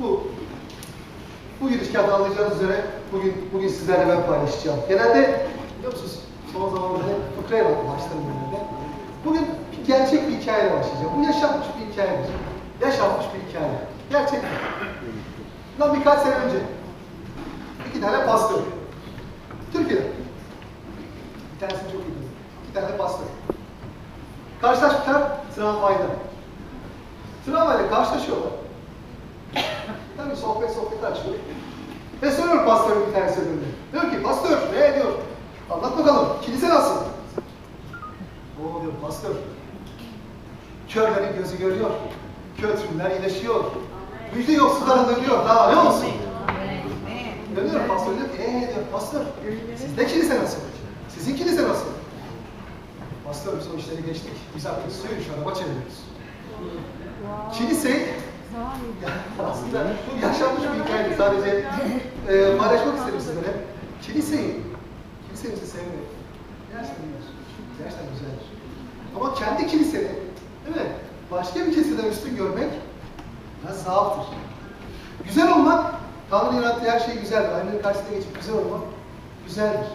Bu bu gidişkatı anlayacağınız üzere bugün bugün sizlerle ben paylaşacağım. Genelde biliyor musunuz son zamanlarda hep başlarım genelde. Bugün bir gerçek bir hikayeyle başlayacağım. Bu yaşanmış bir hikayedir. Yaşanmış bir hikaye. Gerçek. Bundan birkaç sene önce iki tane pastör. Türkiye'de. Bir tanesi çok iyi. İki tane pastör. Karşılaşmışlar tramvayda. Tramvayla karşılaşıyorlar. Tabii sohbet sohbet açıyor. Ve soruyor pastörün bir tanesi öbürüne. Diyor ki pastör ne diyor? Anlat bakalım kilise nasıl? O diyor pastör. Körlerin gözü görüyor. Kötürümler iyileşiyor. Müjde yoksullara dönüyor. Daha ne olsun? Dönüyor pastör diyor ki eee diyor pastör. Sizde kilise nasıl? Sizin kilise nasıl? Biz o işleri geçtik. Biz artık suyu şu araba çeviriyoruz. Kilise aslında bu yaşanmış bir hikaye sadece e, paylaşmak istedim sizlere. Kiliseyi, kilisemizi sevmek gerçekten güzel. Gerçekten güzeldir. Ama kendi kiliseni, değil mi? Başka bir kiliseden üstün görmek biraz zaaftır. Güzel olmak, Tanrı'nın yarattığı her şey güzeldir. Aynanın karşısına geçip güzel olmak güzeldir.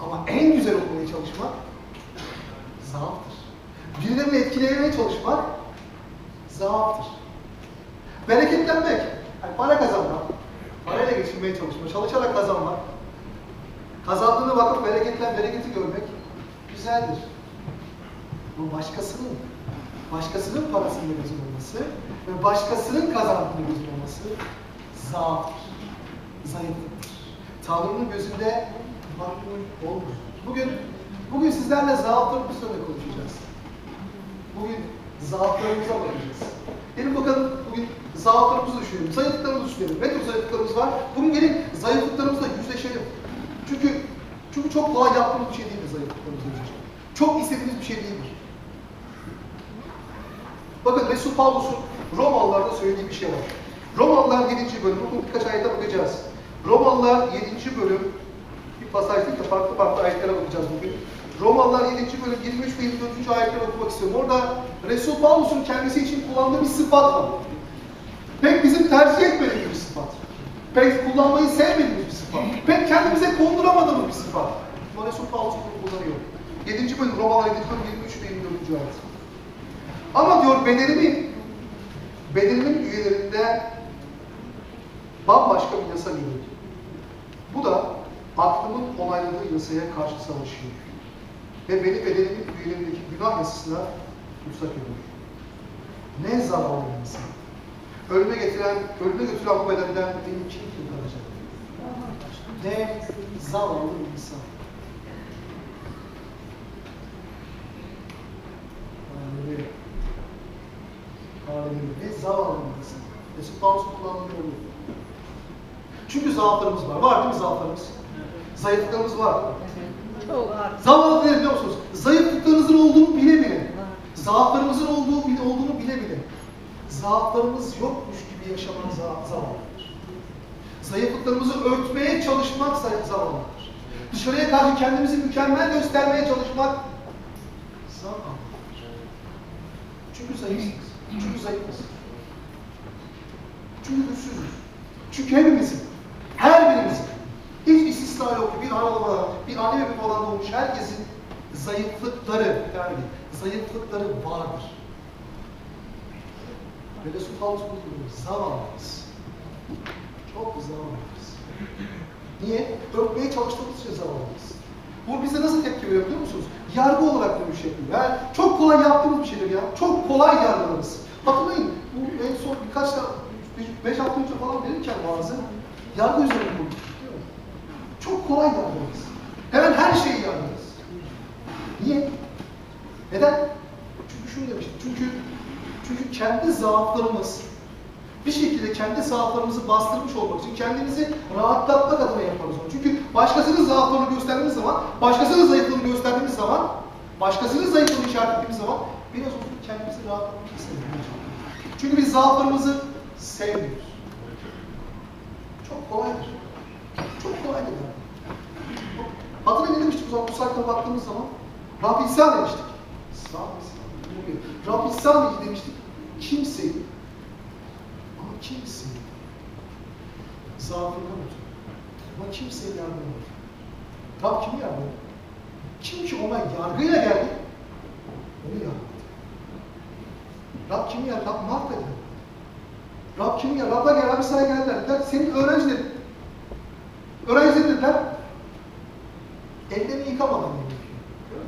Ama en güzel olmaya çalışmak zaaftır. Birilerini etkilemeye çalışmak zaaftır. Bereketlenmek, yani para kazanmak, parayla geçinmeye çalışmak, çalışarak kazanmak, kazandığına bakıp bereketlen, bereketi görmek güzeldir. Bu başkasının, başkasının parasının gözün olması ve başkasının kazandığını gözün olması zaaftır, zayıflıktır. Tanrı'nın gözünde makbul olur. Bugün, bugün sizlerle zaaflarımız üzerine konuşacağız. Bugün zaaflarımıza bakacağız. Gelin bakalım bugün zaaflarımızı düşünelim, zayıflıklarımızı düşünelim. Ne tür zayıflıklarımız var? Bugün gelin zayıflıklarımızla yüzleşelim. Çünkü çünkü çok kolay yaptığımız bir şey değildir zayıflıklarımızla yüzleşmek. Çok istediğimiz bir şey değildir. Bakın Resul Pavlus'un Romalılarda söylediği bir şey var. Romalılar 7. bölüm, bugün birkaç ayete bakacağız. Romalılar 7. bölüm, bir pasaj değil de farklı farklı ayetlere bakacağız bugün. Romalılar 7. bölüm 23 ve 24. ayetleri okumak istiyorum. Orada Resul Pavlus'un kendisi için kullandığı bir sıfat var. Pek bizim tercih etmediğimiz bir sıfat. Pek kullanmayı sevmediğimiz bir sıfat. Pek kendimize konduramadığımız bir sıfat. Ama Resul Paulus bunu kullanıyor. 7. bölüm Romalılar 7. bölüm 23 ve 24. ayet. Ama diyor bedenimin, bedenimin üyelerinde bambaşka bir yasa görüyorum. Bu da aklımın onayladığı yasaya karşı savaşıyor. Ve beni bedenimin üyelerindeki günah yasasına tutsak ediyor. Ne zavallı insan. Ölüme getiren, ölüme götüren bu bedenden benim kim kurtaracak? Ne zavallı insan. Haleluya. Haleluya. Ne zavallı insan. Mesut Paulus'un kullandığı oluyor. Çünkü zaaflarımız var. Var değil mi zaaflarımız? Zayıflıklarımız var. Zavallı biliyor musunuz? Zayıflıklarınızın olduğunu bile bile. Zaaflarımızın olduğu bile olduğunu bile bile. Zaaflarımız yokmuş gibi yaşamak za zavallıdır. Zayıflıklarımızı örtmeye çalışmak zavallıdır. Dışarıya karşı kendimizi mükemmel göstermeye çalışmak zavallıdır. Çünkü zayıfsınız. Çünkü zayıfız. Çünkü güçsüzüz. Çünkü hepimizin, her birimizin, hiç istisna yok. Bir ana babadan, bir anne ve babadan doğmuş herkesin zayıflıkları, yani zayıflıkları vardır. Ve Resul bunu söylüyor. Zavallıyız. Çok zavallıyız. Niye? Örtmeye çalıştığımız için zavallıyız. Bu bize nasıl tepki veriyor biliyor musunuz? Yargı olarak dönüş yapıyor. Yani çok kolay yaptığımız bir şeydir ya. Çok kolay yargılarız. Hatırlayın, bu en son birkaç tane, 5 hafta önce falan verirken bazı yargı üzerine konuştuk? Çok kolay yargılarız. Hemen her şeyi yargılarız. Niye? Neden? Çünkü şunu demiştim. Çünkü çünkü kendi zaaflarımız bir şekilde kendi zaaflarımızı bastırmış olmak için kendimizi rahatlatmak adına yaparız onu. Çünkü başkasının zaaflarını gösterdiğimiz zaman, başkasının zayıflığını gösterdiğimiz zaman, başkasının zayıflığını işaretlediğimiz zaman biraz olsun kendimizi rahatlatmak istemiyoruz. Çünkü biz zaaflarımızı sevmiyoruz. Çok kolaydır. Çok kolaydır. Yani. Hatırlayın ne demiştik o zaman bu sayfaya baktığımız zaman? Rab İsa demiştik. Mısın? Rab İsa demiştik. Kimseyi ama kimseyi zaafından ötürü ama kimseye yardım etmedi. Rab kimi yardım etti? Kim ki ona yargıyla geldi? Onu etti. Rab kimi? Rab Marta geldi. Rab kimi yardım? Rab'la gel, Rab İsa'ya geldiler. Senin öğrencilerin. Öğrencilerin dediler, ellerini yıkamadan gerekiyor.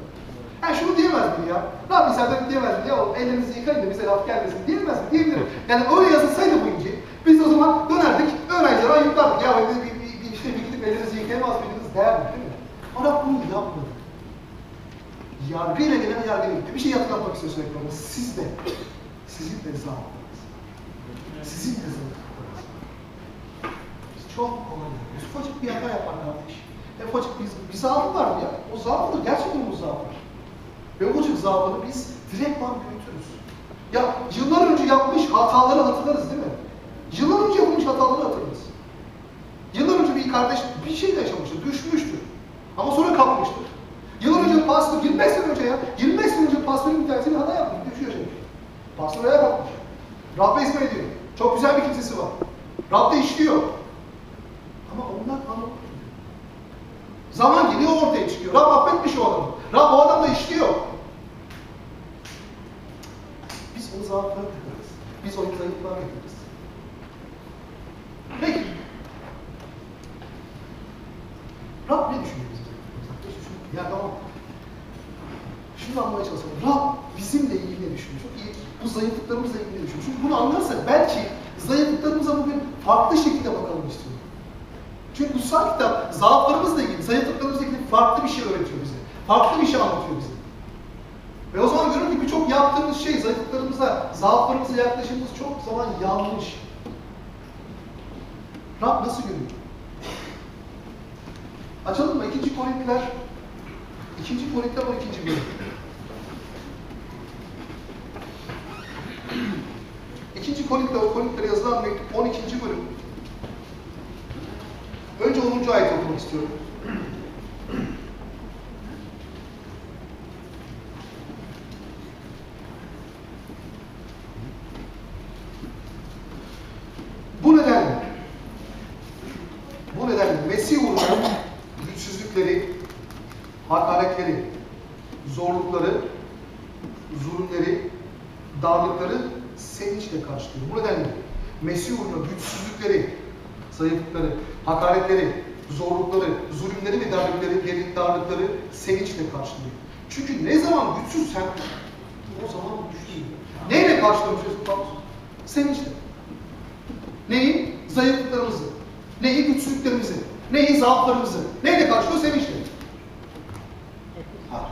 Ha şunu diyemez mi ya? Rab İsa'dan diyemez mi? Ya ellerinizi yıkayın da bize laf gelmesin diyemez mi? Diyebilirim. Yani öyle yazılsaydı bu İncil, biz o zaman dönerdik, öğrencilere ayıplardık. Ya bir, bir, bir, işte bir gidip ellerinizi yıkayamaz mıydınız derdik değil mi? Ama Rab bunu yapmadı. Yargıyla gelen yargıyla gitti. Bir şey hatırlatmak istiyor sürekli ona. Siz de, sizin de zaafınız. Sizin de zaafınız. Çok yapıyoruz. Ufacık bir hata yapar kardeş. E ufacık bir, zaafı var ya? O zaafıdır. Gerçekten o zaafı. Ve ufacık zaafını biz direktman büyütürüz. Ya yıllar önce yapmış hataları hatırlarız değil mi? Yıllar önce yapılmış hataları hatırlarız. Yıllar önce bir kardeş bir şey de yaşamıştır, düşmüştür. Ama sonra kalkmıştır. Yıllar önce pastör, 25 sene önce ya, 25 sene önce pastörün bir tanesini hata yapmış, düşüyor yaşamış. Pastör ayağa kalkmış. Rabbe hizmet ediyor. Çok güzel bir kilisesi var. Rab de işliyor. Ama onlar anlamıyor. Zaman geliyor ortaya çıkıyor. Rab affetmiş o adamı. Rab o adamla işliyor. Biz o zaafları yaparız. Biz o zayıflığa yaparız. Peki. Rab ne düşünüyor bizim zayıflığımızda? Hiç düşünmüyor. Ya tamam. Şunu anlamaya çalışalım. Rab bizimle ilgili ne düşünüyor? Çok iyi. Bu zayıflıklarımızla ilgili ne düşünüyor? Çünkü bunu anlarsak belki zayıflıklarımıza bugün farklı şekilde bakalım istiyorum. Bu kitap zaaflarımızla ilgili, zayıflıklarımızla ilgili farklı bir şey öğretiyor bize. Farklı bir şey anlatıyor bize. Ve o zaman görün ki birçok yaptığımız şey, zayıflıklarımıza, zaaflarımıza yaklaşımımız çok zaman yanlış. Rab nasıl görüyor? Açalım mı? İkinci Korintiler, İkinci Korintiler 12. bölüm. İkinci Korintiler, Korintiler'e yazılan mektup 12. bölüm. Önce 10. ayet okumak istiyorum. Bu nedenle bu nedenle Mesih uğruna güçsüzlükleri, hakaretleri, zorlukları, zulümleri, darlıkları sevinçle karşılıyor. Bu nedenle Mesih uğruna güçsüzlükleri, zayıflıkları, hakaretleri, zorlukları, zulümleri ve darlıkları, geri darlıkları sevinçle karşılıyor. Çünkü ne zaman güçsüzsen o zaman güçlüyüm. Neyle karşılamışıyorsun Paulus? Sevinçle. Neyi? Zayıflıklarımızı. Neyi? Güçsüzlüklerimizi. Neyi? Zaaflarımızı. Neyle karşılıyor? Sevinçle. Ha.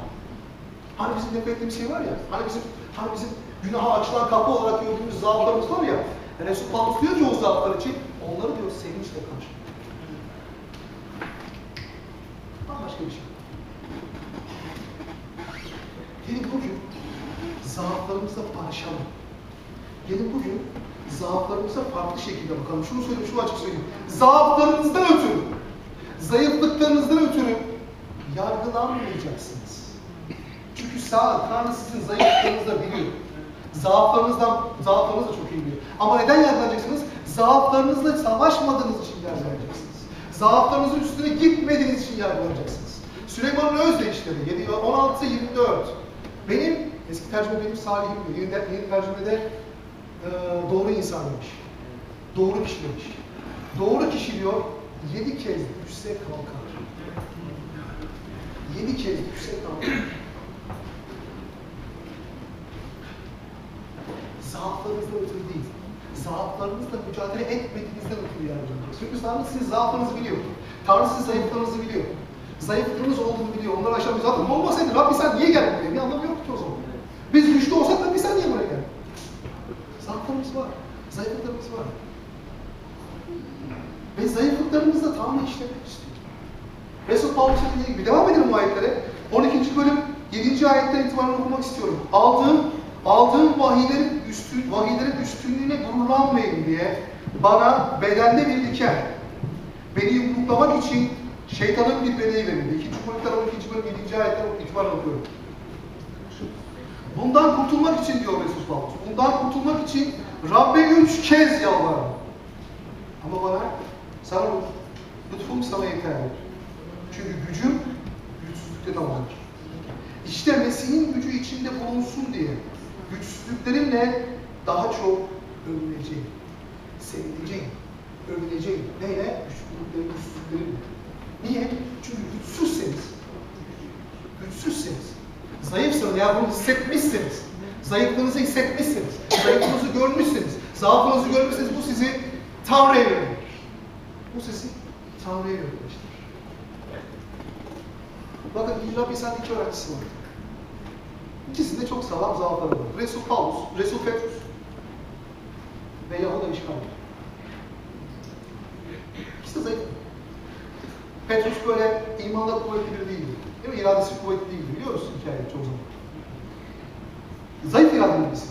Hani bizim nefret ettiğimiz şey var ya, hani bizim, hani bizim günaha açılan kapı olarak gördüğümüz zaaflarımız var ya, yani Resul Paulus diyor ki o zaaflar için, onları diyor sevinçle karşılıyor. Bambaşka bir şey. Gelin bugün zaaflarımızla barışalım. Gelin bugün zaaflarımıza farklı şekilde bakalım. Şunu söyleyeyim, şunu açık söyleyeyim. Zaaflarınızdan ötürü, zayıflıklarınızdan ötürü yargılanmayacaksınız. Çünkü sağ, Tanrı sizin zayıflıklarınızı da biliyor. Zaaflarınızdan, zaaflarınızı da çok iyi biliyor. Ama neden yargılanacaksınız? Zaaflarınızla savaşmadığınız için yargılanacaksınız. Zaaflarınızın üstüne gitmediğiniz için yargılanacaksınız. Süleyman'ın özdeyişleri, 16 24. Benim, eski tercüme benim salihim diyor. Yeni, yeni tercümede e, doğru insan demiş. Doğru kişi demiş. Doğru kişi diyor, yedi kez düşse kalkar. Yedi kez düşse kalkar. Zaaflarınızdan ötürü değil. Zaaflarınızla mücadele etmediğinizden ötürü yargılanacak. Çünkü Tanrı sizin zaaflarınızı biliyor. Tanrı sizin zayıflarınızı biliyor. Zayıflığınız olduğunu biliyor. Onları aşamıyor. Zaten olmasaydı Rabbi sen niye geldin buraya? Bir anlamı yoktu o zaman. Biz güçlü olsak bir sen niye buraya geldin? Zaaflarımız var. Zayıflıklarımız var. Ve zayıflıklarımızla Tanrı işlemek istiyor. Resul Paulus'un dediği gibi devam edelim bu ayetlere. 12. bölüm 7. ayetten itibaren okumak istiyorum. Aldığım aldığım vahiylerin üstün vahiylerin üstünlüğüne gururlanmayın diye bana bedende bir diken beni yumruklamak için şeytanın bir bedeği verildi. 2. Korintiler 12. bölüm 7. ayetten itibaren okuyorum. Bundan kurtulmak için diyor Resul Paulus. Bundan kurtulmak için Rabbe üç kez yalvardım. Ama bana sana lütfum sana yeterli. Çünkü gücüm güçsüzlükte tamamdır. İşte Mesih'in gücü içinde bulunsun diye güçsüzlüklerimle daha çok övüneceğim. Sevineceğim. Övüneceğim. Neyle? Güçsüzlüklerim, güçsüzlüklerimle. Niye? Çünkü güçsüzseniz, güçsüzseniz, zayıfsınız ya bunu hissetmişsiniz, zayıflığınızı hissetmişsiniz, zayıflığınızı görmüşseniz, zaafınızı görmüşseniz bu sizi Tanrı'ya yönlendirir. Bu sizi Tanrı'ya yönlendirir. Bakın İlla Bilsen iki öğrencisi var. İkisinde çok sağlam zaafları var. Resul Paulus, Resul Petrus ve Yahuda İşgal. İkisi de zayıf. Petrus böyle imanda kuvvetli biri değildi. Değil mi? İradesi kuvvetli değildi. Biliyoruz hikayeyi çoğu zaman. Zayıf iradeli birisi.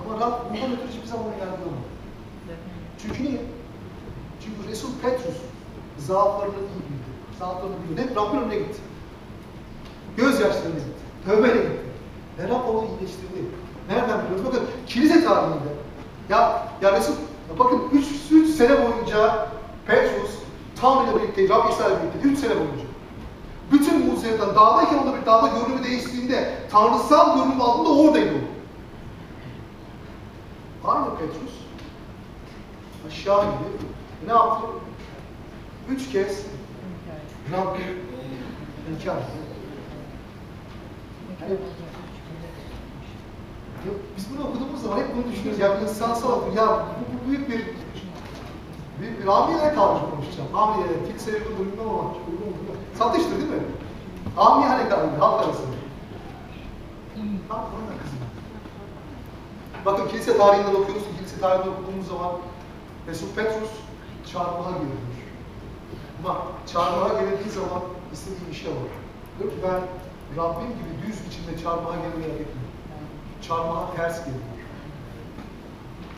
Ama Rab bundan ötürü hiçbir zaman onu yargılamadı. Çünkü niye? Çünkü Resul Petrus zaaflarını iyi bildi. Zaaflarını biliyor. Ne? Rabbin önüne gitti. Gözyaşlarına gitti. Tövbeyle gitti. Ve Rab onu iyileştirdi. Nereden biliyoruz? Bakın kilise tarihinde ya, ya Resul, ya bakın 3 3 sene boyunca Petrus Tanrı ile birlikte, Rab İsa ile birlikte 3 sene boyunca. Bütün mucizeler dağdayken onda bir dağda görünümü değiştiğinde tanrısal görünüm altında oradaydı o. Aynı Petrus aşağı indi. Ne yaptı? Üç kez Rabbi inkar etti. Ya biz bunu okuduğumuz zaman hep bunu düşünüyoruz. Ya bir insansal okur. Ya bu, bu büyük bir bir amiyane kavramı konuşacağım. Amiyane, kiliseye uygun bilmem ama çok uygun mu bilmem. Satıştır değil mi? Amiyane kavramı, halk arasında. Tam onun kızım. Bakın kilise tarihinden okuyoruz. Kilise tarihinde okuduğumuz zaman Resul Petrus çarmıha giriyor. Ama çarmıha girildiği zaman istediği bir şey var. Diyor ki ben Rabbim gibi düz biçimde çarmıha gelmeyi hak etmiyorum. Çarmıha ters geliyor.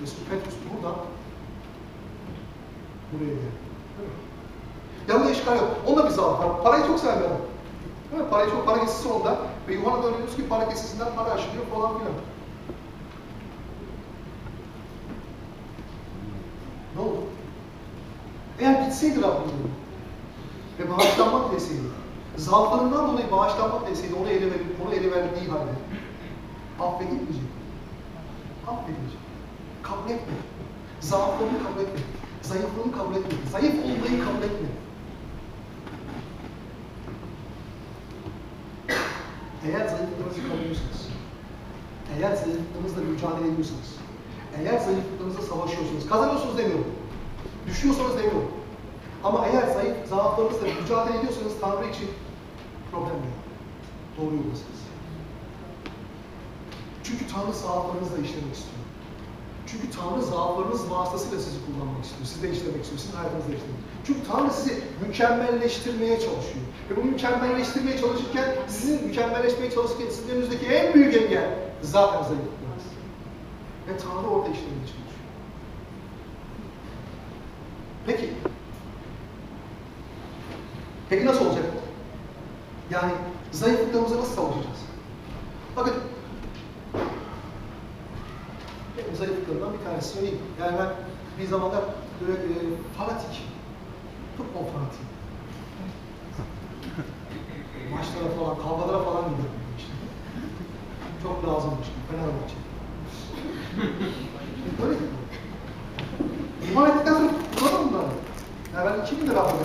Resul Petrus buradan buraya geldi. Yanında işgal yok. Onda bir zaaf var. Parayı çok sever adam. Değil mi? Parayı çok, para kesisi onda. Ve Yuhanna öğreniyoruz ki para kesisinden para aşılıyor falan filan. Ne oldu? Eğer gitseydi Rabbim ve bağışlanmak dileseydi, zaaflarından dolayı bağışlanmak dileseydi, onu ele verip, onu ele verdiği halde affedilmeyecek. Affedilecek. Kabul etme. Zaaflarını kabul etme. Zayıflığını kabul etme. Zayıf olmayı kabul etme. Eğer zayıflıklarınızı kabul ediyorsanız, eğer zayıflıklarınızla mücadele ediyorsanız, eğer zayıflıklarınızla savaşıyorsunuz, kazanıyorsunuz demiyorum. Düşüyorsanız demiyorum. Ama eğer zayıf, zaaflarınızla mücadele ediyorsanız Tanrı için problem yok. Doğru yoldasınız. Çünkü Tanrı zaaflarınızla işlemek istiyor. Çünkü Tanrı zaaflarınız vasıtasıyla sizi kullanmak istiyor. Sizde işlemek istiyor. Sizin hayatınızda işlemek Çünkü Tanrı sizi mükemmelleştirmeye çalışıyor. Ve bu mükemmelleştirmeye çalışırken, sizin mükemmelleşmeye çalışırken sizin önünüzdeki en büyük engel zaten zayıflıklarınız. Ve Tanrı orada işlemeye çalışıyor. Peki. Peki nasıl olacak? Yani zayıflıklarımıza nasıl savaşacağız? Bakın zayıflıklarımdan bir tanesi söyleyeyim. Yani ben bir zamanlar böyle e, fanatik, futbol fanatiyim. Maçlara falan, kavgalara falan gidiyorum. Işte. Çok lazımmış. Fenerbahçe. Böyle gidiyor. İman ettikten sonra kurtulamadım bunları. Yani ben 2000 lira aldım.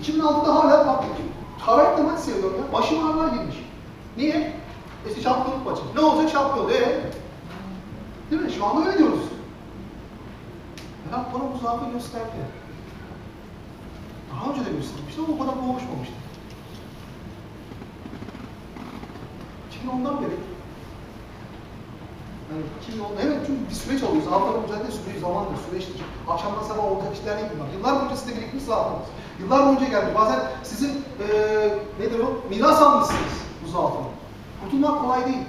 2006'da hala bak, Karayip'te maç seviyorum ya. Başım ağrılar girmiş. Niye? İşte şampiyonluk maçı. Ne olacak şampiyon? Ee? Değil mi? Şu anda öyle diyoruz. Berat bana bu zaafı gösterdi. Daha önce de göstermişti ama kadar boğuşmamıştı. 2010'dan beri yani 2010'da evet çünkü bir süreç alıyor. Zaafların üzerinde süreci zamandır, süreçtir. Akşamdan sabah olacak işler bunlar. Yıllar boyunca sizde birikmiş zaafınız. Yıllar boyunca geldi. Bazen sizin ee, nedir o? Miras almışsınız bu zaafı. Kurtulmak kolay değil.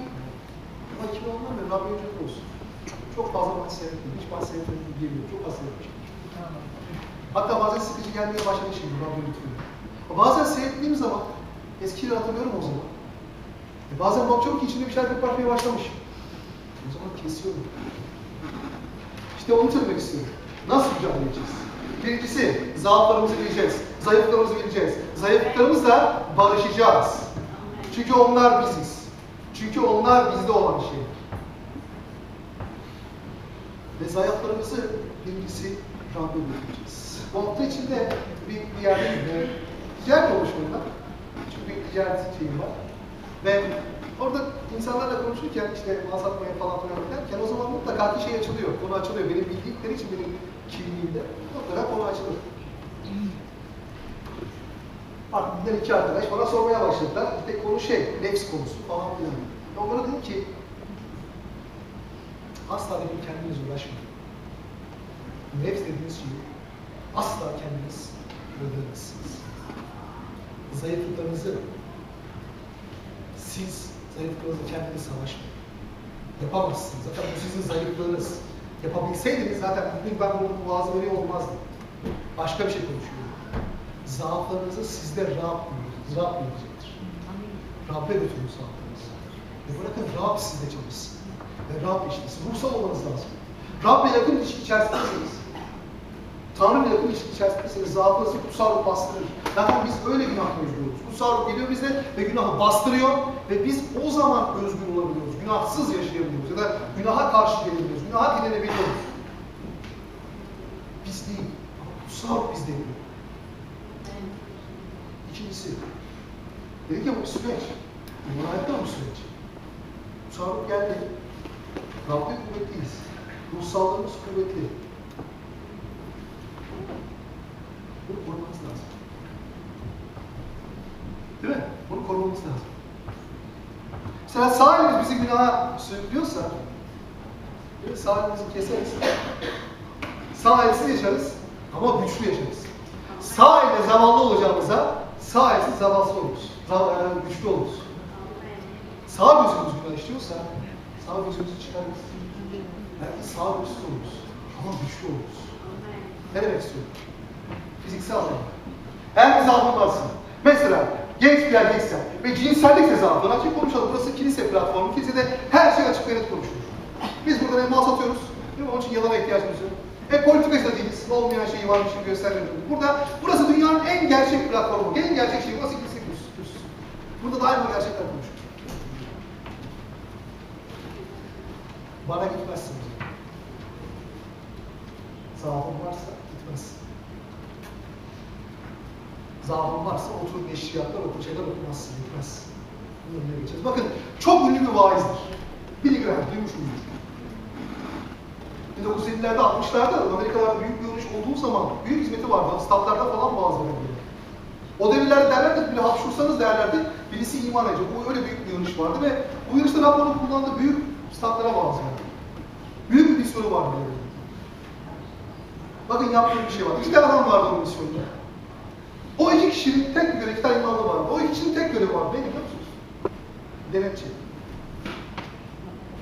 Ama 2010'dan beri Rabbi yücelik olsun. Çok fazla maç seyretmedim. Hiç maç seyretmedim diyebilirim. Çok az seyretmişim. Hatta bazen sıkıcı gelmeye başladı şimdi Rabbi lütfen. Bazen seyrettiğim zaman Eskileri hatırlıyorum o zaman. E bazen bakıyorum ki içinde bir şeyler kopartmaya başlamış. O zaman kesiyorum. İşte onu söylemek istiyorum. Nasıl mücadele edeceğiz? Birincisi, zaaflarımızı bileceğiz. Zayıflıklarımızı bileceğiz. Zayıflıklarımızla barışacağız. Çünkü onlar biziz. Çünkü onlar bizde olan şey. Ve zayıflarımızı birincisi Rabbe götüreceğiz. Bu hafta içinde bir, yerde e, ticaret oluşumunda çünkü bir ticaret şeyim var. Ve orada insanlarla konuşurken işte mal satmaya falan filan derken o zaman mutlaka bir şey açılıyor. Konu açılıyor. Benim bildikleri için benim kimliğimde mutlaka konu açılır. Ardından iki arkadaş bana sormaya başladılar. İşte konu şey, nefs konusu falan filan. Onlara dedim ki asla dedim kendiniz uğraşmayın. Nefs dediğiniz şeyi asla kendiniz öldüremezsiniz. Zayıflıklarınızı siz zayıflıklarınızla kendiniz savaşmayın. Yapamazsınız. Zaten bu sizin zayıflığınız. Yapabilseydiniz zaten bugün ben bunu vaazı veriyor olmazdım. Başka bir şey konuşuyorum. Zaaflarınızı sizde Rab. Rab bilecektir. Rab'be götürün zaaflarınızı. Ve bırakın Rab sizde çalışsın. Ve Rab işlesin. Ruhsal olmanız lazım. Rab'le yakın ilişki içerisindesiniz. Tanrı'yla yakın ilişki içerisindesiniz. Zaafınızı kutsal ruh bastırır. Zaten biz öyle günah mecburuz. Kutsal ruh geliyor bize ve günahı bastırıyor ve biz o zaman özgür olabiliyoruz. Günahsız yaşayabiliyoruz ya da günaha karşı gelebiliyoruz. Günaha dilenebiliyoruz. Biz değil. Ama kutsal ruh bizde geliyor. İkincisi, dedik ya bu bir süreç. İman bu süreç. Kutsal ruh geldi. Rab'de kuvvetliyiz. Ruhsallığımız kuvvetli. Bunu korumamız lazım. Değil mi? Bunu korumamız lazım. Mesela sağ elimiz bizi günaha sürüklüyorsa, sağ elimizi keseriz. Sağ elsiz yaşarız ama güçlü yaşarız. Sağ elle zamanlı olacağımıza sağ elsiz zamansız oluruz. E, güçlü oluruz. Sağ gözümüz günah işliyorsa sağ gözümüzü çıkarırız. Belki sağ gözsüz oluruz ama güçlü oluruz. Ne demek istiyorum? Fiziksel anlamda. Eğer bir zaafın varsa, mesela genç bir erkeksen ve cinsellikse zaafın, açık konuşalım. Burası kilise platformu. Kilisede her şey açık ve net konuşulur. Biz burada ne mal satıyoruz. Mi? Onun için yalana ihtiyacımız yok. E politikacı da değiliz. Olmayan şeyi varmış gibi göstermiyoruz. Burada, burası dünyanın en gerçek platformu. En gerçek şey. Burası kilise kürsüsü. Burada daima gerçekler konuşulur. Bana gitmezsin. Zaafın varsa gitmezsin. Zaafın varsa oturup neşriyatlar oku, şeyler okumazsın, gitmez. Bunun önüne geçeceğiz. Bakın, çok ünlü bir vaizdir. Billy Graham, duymuş muydunuz? 1950'lerde, 60'larda Amerikalarda büyük bir yönüş olduğu zaman büyük hizmeti vardı. Statlarda falan vaaz verebiliyor. O devirlerde derlerdi, bile hapşursanız derlerdi, birisi iman edecek. Bu öyle büyük bir yönüş vardı ve bu yönüşte Rabba'nın kullandığı büyük statlara vaaz verdi. Büyük bir misyonu vardı. Bakın yaptığı bir şey var. İki adam vardı o misyonda. O iki kişinin tek bir görevi, iki tane imamı vardı. O iki kişinin tek görevi vardı. Ne biliyor musunuz? Denetçi.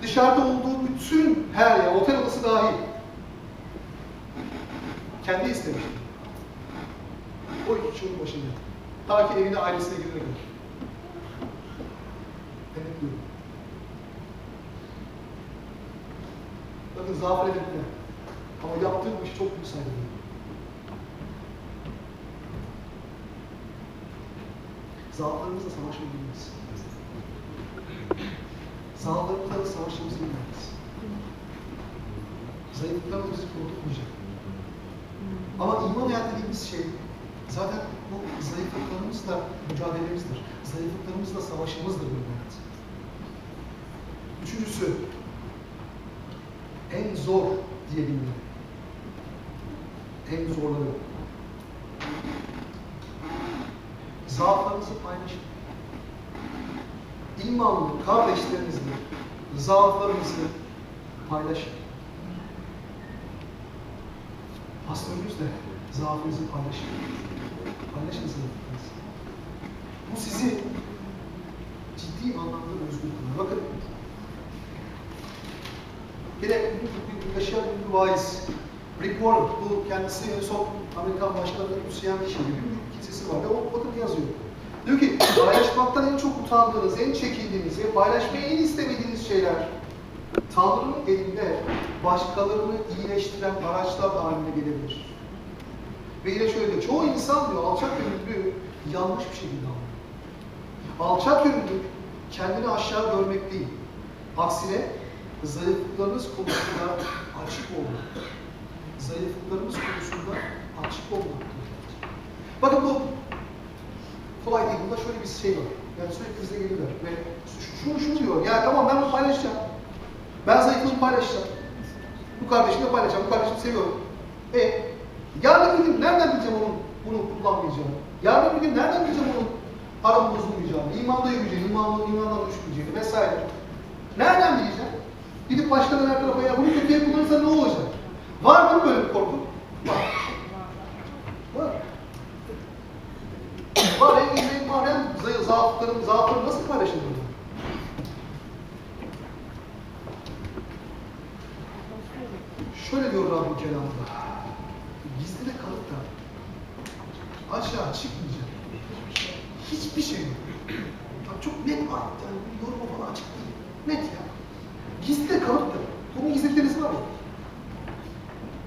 Dışarıda olduğu bütün her yer, otel odası dahil. Kendi istemiş. O iki kişinin başında. Ta ki evine, ailesine girene kadar. Denetliyorum. Bakın zafer edildi. Ama yaptığı bu işi çok büyük saygı duyuyorum. Zaaflarımızla savaşabilmeliyiz. Zaaflarımızla da savaşmamızı bilmeliyiz. Zayıflıklarımız bizi korkutmayacak. Ama iman hayat dediğimiz şey zaten bu zayıflıklarımızla mücadelemizdir. Zayıflıklarımızla savaşımızdır bu hayat. Üçüncüsü, en zor diyebilirim. En zorları. Zaaflarınızı paylaşın. İmanlı kardeşlerinizle zaaflarınızı paylaşın. Pastörünüzle zaafınızı paylaşın. Paylaşın zaaflarınızı. Bu sizi ciddi anlamda özgür kılar. Bakın, Yine bir, bir vaiz. Rick Warren, bu kendisi en son Amerikan Başkanı Hüseyin Yeşil gibi bir kilisesi var ve o bakın yazıyor. Diyor ki paylaşmaktan en çok utandığınız, en çekindiğiniz ve paylaşmayı en istemediğiniz şeyler Tanrı'nın elinde başkalarını iyileştiren araçlar haline gelebilir. Ve yine şöyle diyor, çoğu insan diyor alçak gönüllü yanlış bir şekilde anlıyor. Alçak gönüllü kendini aşağı görmek değil. Aksine zayıflıklarınız konusunda açık olmak. Zayıflıklarımız konusunda açık olmak. Bakın bu kolay değil. Bunda şöyle bir şey var. Yani sürekli bize geliyorlar ve şunu şunu diyor. Ya tamam ben bunu paylaşacağım. Ben zayıflığımı paylaşacağım. Bu kardeşimle paylaşacağım. Bu kardeşimi seviyorum. E yarın bir gün nereden bileceğim onun bunu kullanmayacağını? Yarın bir gün nereden bileceğim onun aramı bozulmayacağını, imanda yürüyeceğini, imandan, imandan düşmeyeceğini vesaire. Nereden bileceğim? Gidip başkalarının her tarafa ya bunu kötüye kullanırsa ne olacak? Var mı böyle bir korku? Var. Var. Var en iyi mahrem zayıf, zaaflarım, zaaflarım nasıl paylaşılır? Şöyle diyor Rabbim kelamında. Gizli de kalıp da aşağı çıkmayacak. Hiçbir şey yok. Çok net var. Yani yoruma falan açık değil. Net ya. Gizli de kalıp da. Bugün gizledikleriniz var ya.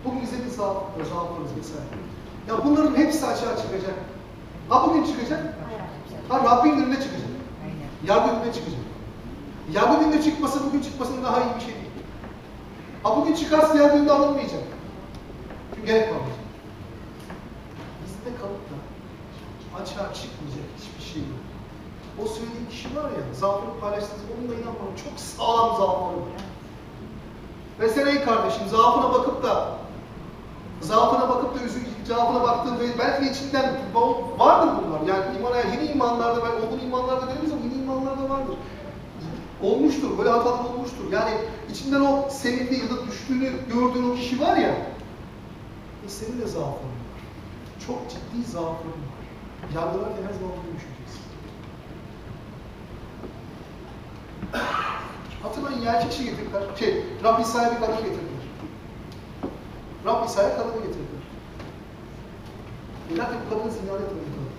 Bugün gizlediğiniz zaaf, zaaflarınız vesaire. Ya bunların hepsi açığa çıkacak. Ha bugün çıkacak. Ha Rabbin gününde çıkacak. Yargı gününde çıkacak. Yargı gününde çıkması bugün çıkmasının daha iyi bir şey değil. Ha bugün çıkarsa yargı gününde alınmayacak. Çünkü gerek kalmayacak. Bizde kalıp da açığa çıkmayacak. O söylediğim kişi var ya, zaafını paylaştığınız onunla inanmam çok sağlam zaafları var. Mesela ey kardeşim zaafına bakıp da zaafına bakıp da üzüldüğün, zaafına baktığın ve belki de içinden vardır bunlar. Yani imana, yeni imanlarda, ben olgun imanlarda deriz ama yeni imanlarda vardır. Olmuştur, böyle hatalar olmuştur. Yani içinden o seninle ya da düştüğünü gördüğün o kişi var ya, e senin de zaafların var. Çok ciddi zaafların var. Yargılarken her zaman bunu düşüneceksin. Hatırlayın ya iki kişi getirdiler. Şey, Rab İsa'ya bir kadın getirdiler. Rab İsa'ya kadını getirdiler. Dediler ki bu kadın zinyan etmedi kadın.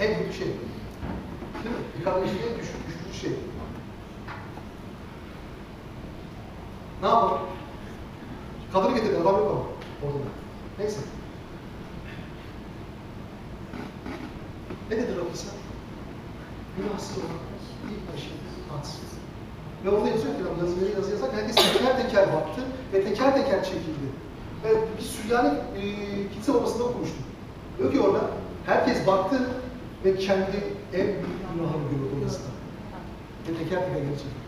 En kötü şey. Değil mi? Bir kadın en düşük, düşürücü şey. Ne yapalım? Kadını getirdiler, adam yok ama. Orada. Neyse. Ne dedi Rab İsa? Günahsız olan ilk taşı atsın. Ve orada yazıyor ki yazıları yazı yazarken herkes teker teker baktı ve teker teker çekildi. Ve bir Süryani e, kilise babasında okumuştum. Diyor ki orada herkes baktı ve kendi en büyük günahını gördü odasında. Ve teker teker geri çekildi.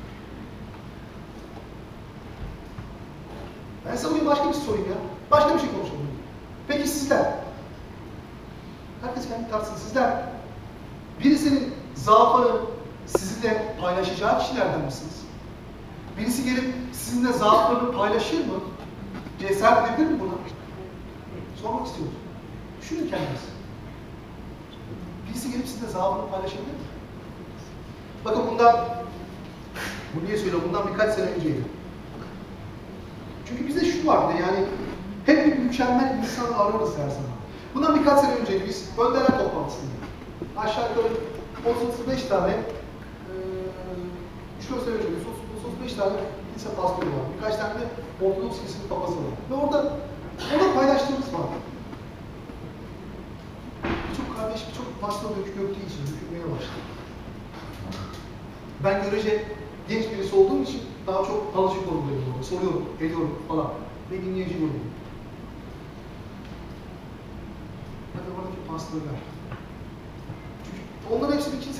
Ben size bugün başka bir sorayım ya. Başka bir şey konuşalım. Peki sizler? Herkes kendi tartsın. Sizler birisinin zaafını sizinle paylaşacağı kişilerden misiniz? Birisi gelip sizinle zaaflarını paylaşır mı? Cesaret edebilir mi buna? Sormak istiyorum. Düşünün kendiniz. Birisi gelip sizinle zaafını paylaşabilir mi? Bakın bundan, bu niye söylüyorum? Bundan birkaç sene önceydi. Çünkü bizde şu vardı yani hep bir mükemmel insan ararız her zaman. Bundan birkaç sene önceydi biz önderler toplantısındaydık. Aşağı yukarı 35 tane, eee 3-4 sene önce 35 tane kilise pastörü var. Birkaç tane de Ortodoks kilisinin papazı var. Ve orada, orada paylaştığımız var. Birçok kardeş, birçok pastör dök döktüğü için dökülmeye başladı. Ben görece genç birisi olduğum için daha çok alışık oluyorum. Soruyorum, ediyorum falan. Ve dinleyici oluyorum. Hadi oradaki pastörler.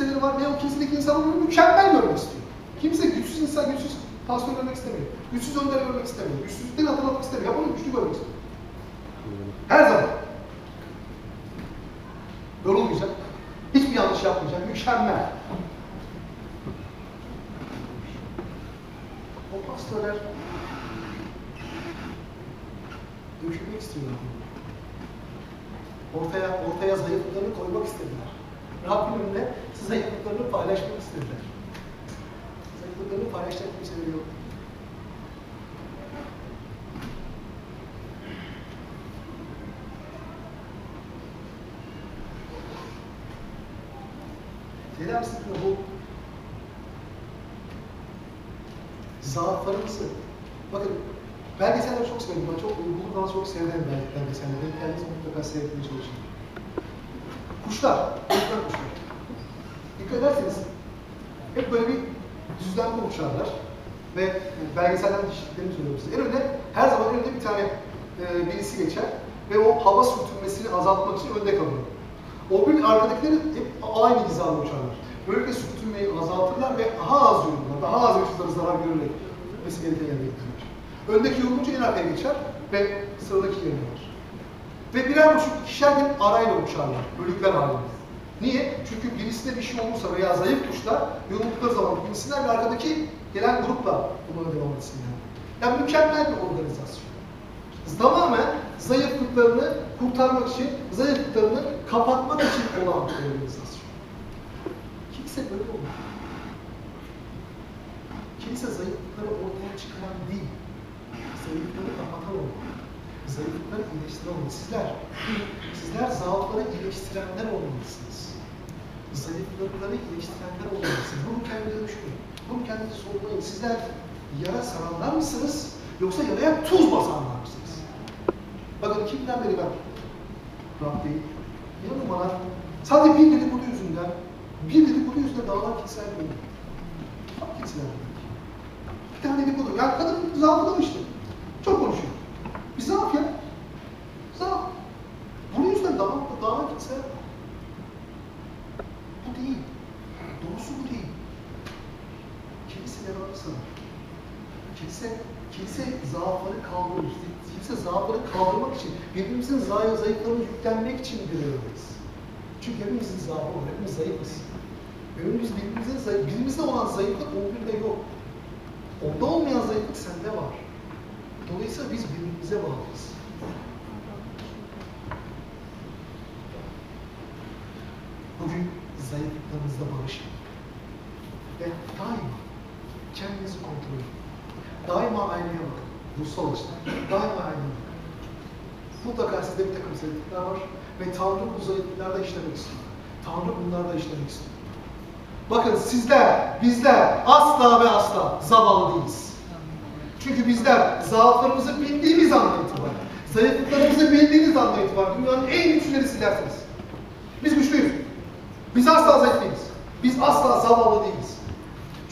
Kiliseleri var ve o kilisedeki insanları mükemmel görmek istiyor. Kimse güçsüz insan, güçsüz pastör görmek istemiyor. Güçsüz önder görmek istemiyor. Güçsüzlükten hatırlamak istemiyor. Bunu güçlü görmek istiyor. Her zaman. Yorulmayacak. Hiçbir yanlış yapmayacak. Mükemmel. O pastörler dökülmek istiyorlar. Ortaya, ortaya zayıflıklarını koymak istediler. Rabbin önüne zayıflıklarını paylaşmak istediler. Zayıflıklarını paylaşacak kimseleri yok. Neden bu? Zaaflarımızı. Bakın belgeselleri çok severim. Ben çok uyguluktan çok severim belge- belgeselleri. Kendiniz mutlaka seyretmeye çalışın. Kuşlar. Ederseniz hep böyle bir düzlemde uçarlar. Ve belgeselden dişliklerini söylüyorum size. En önde, her zaman önünde bir tane e, birisi geçer ve o hava sürtünmesini azaltmak için önde kalıyor. O bir arkadakileri hep aynı hizada uçarlar. Böylelikle sürtünmeyi azaltırlar ve daha az yorulurlar, daha az yaşlıları zarar görerek gitmesi gereken yere getirirler. Öndeki yorulunca en arkaya geçer ve sıradaki yerine var. Ve birer buçuk ikişer gün arayla uçarlar, bölükler halinde. Niye? Çünkü birisine bir şey olursa veya zayıf kuşlar yoruldukları zaman binsinler ve arkadaki gelen grupla buna devam etsinler. Yani mükemmel bir organizasyon. Tamamen zayıflıklarını kurtarmak için, zayıflıklarını kapatmak için olan bir organizasyon. Kimse böyle olmuyor. Kimse zayıflıkları ortaya çıkaran değil. Zayıflıkları kapatan olmalı. Zayıflıkları iyileştiren olmalı. Sizler, sizler zaafları iyileştirenler olmalısınız. Zayıflıkları iyileştirenler olmalısınız. Bunu kendinize düşünün. Bunu kendinize sorgulayın. Sizler yara saranlar mısınız? Yoksa yaraya tuz basanlar mısınız? Bakın kimden beri ben Rabbi, inanın bana sadece bir dedikodu yüzünden, bir dedikodu yüzünden dağlar keser değil. Bak keser Bir tane dedikodu. Ya kadın zaaflamıştı. Çok konuşuyor. Bir zaaf ya. Zaaf. Bunun yüzünden dağlar, dağlar keser. Bu değil. Doğrusu bu değil. Kilise devamlı sanar. Kilise, kilise zaafları kaldırır. Kilise zaafları kaldırmak için, birbirimizin zayıf, zayıflarını yüklenmek için bir aradayız. Çünkü hepimizin zaafı var, hepimiz zayıfız. Hepimiz birbirimizin zayıf, birimizde olan zayıflık o birde yok. Onda olmayan zayıflık sende var. Dolayısıyla biz birbirimize bağlıyız. Bugün zayıflıklarınızla barışın. Ve daima kendinizi kontrol edin. Daima aynaya bakın. Ruhsal açıdan. Daima aynaya bakın. Mutlaka sizde bir takım zayıflıklar var. Ve Tanrı bu zayıflıklarda işlemek istiyor. Tanrı bunlarda işlemek istiyor. Bakın sizler, bizler asla ve asla zavallı değiliz. Çünkü bizler zaaflarımızı bildiğimiz andan itibaren, zayıflıklarımızı bildiğimiz andan itibaren dünyanın en güçlüleri sizlersiniz. Biz güçlüyüz. Biz asla zayıf değiliz. Biz asla zavallı değiliz.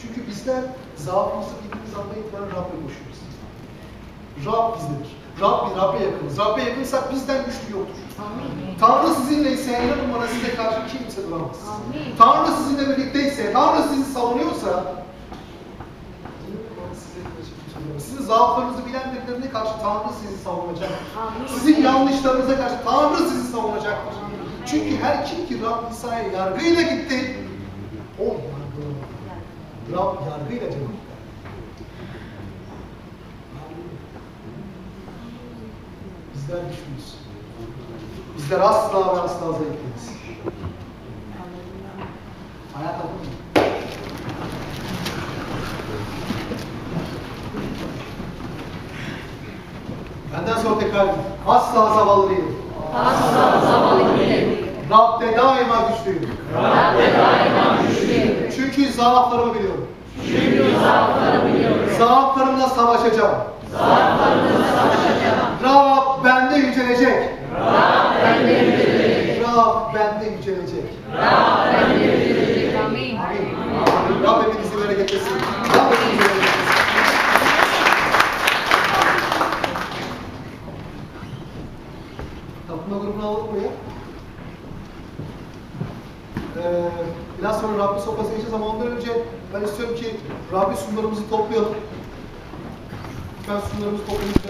Çünkü bizler zaafımızı bildiğimiz andan itibaren Rab'be koşuyoruz. Rab bizdedir. Rab bir Rab'be yakınız. Rab'be yakınsak bizden güçlü yoktur. Tanrı sizinle ise inanın bana size karşı kimse duramaz. Amin. Tanrı sizinle birlikteyse, Tanrı sizi savunuyorsa. Sizin zaaflarınızı bilen birilerine karşı Tanrı sizi savunacak. Amin. Sizin yanlışlarınıza karşı Tanrı sizi savunacaktır. Çünkü her kim ki Rab İsa'ya yargıyla gitti, o yargılamadı. Rab yargıyla cevap Bizler güçlüyüz. Bizler asla ve asla zayıf değiliz. Hayat adın mı? Benden sonra tekrar. Asla zavallı değilim. Asla zavallı değilim. Rab'de daima güçlüyüm. Rabbe daima güçlüyüm. Çünkü zaaflarımı biliyorum. Çünkü zaafları biliyorum. Zaaflarımla savaşacağım. Zaaflarımla savaşacağım. Yücelecek. Rab bende yücelecek. Rab bende yücelecek. Rab bende yücelecek. Amin. Rab hepinizi böyle getirsin. Rab hepinizi böyle getirsin. Tapınma grubunu alalım buraya. Ee, biraz sonra Rabbi sofrası geçeceğiz ama ondan önce ben istiyorum ki Rabbi sunlarımızı toplayalım. Ben sunlarımızı toplayalım.